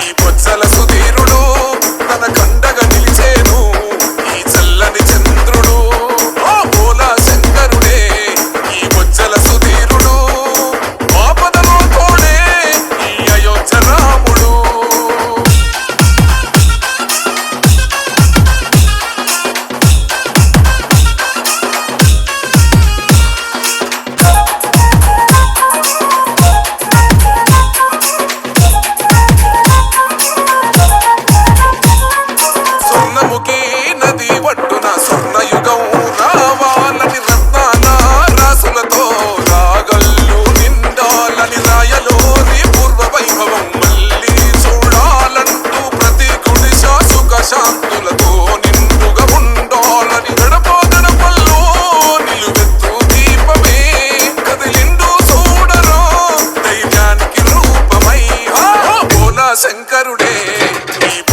ఈ బొచ్చల Keep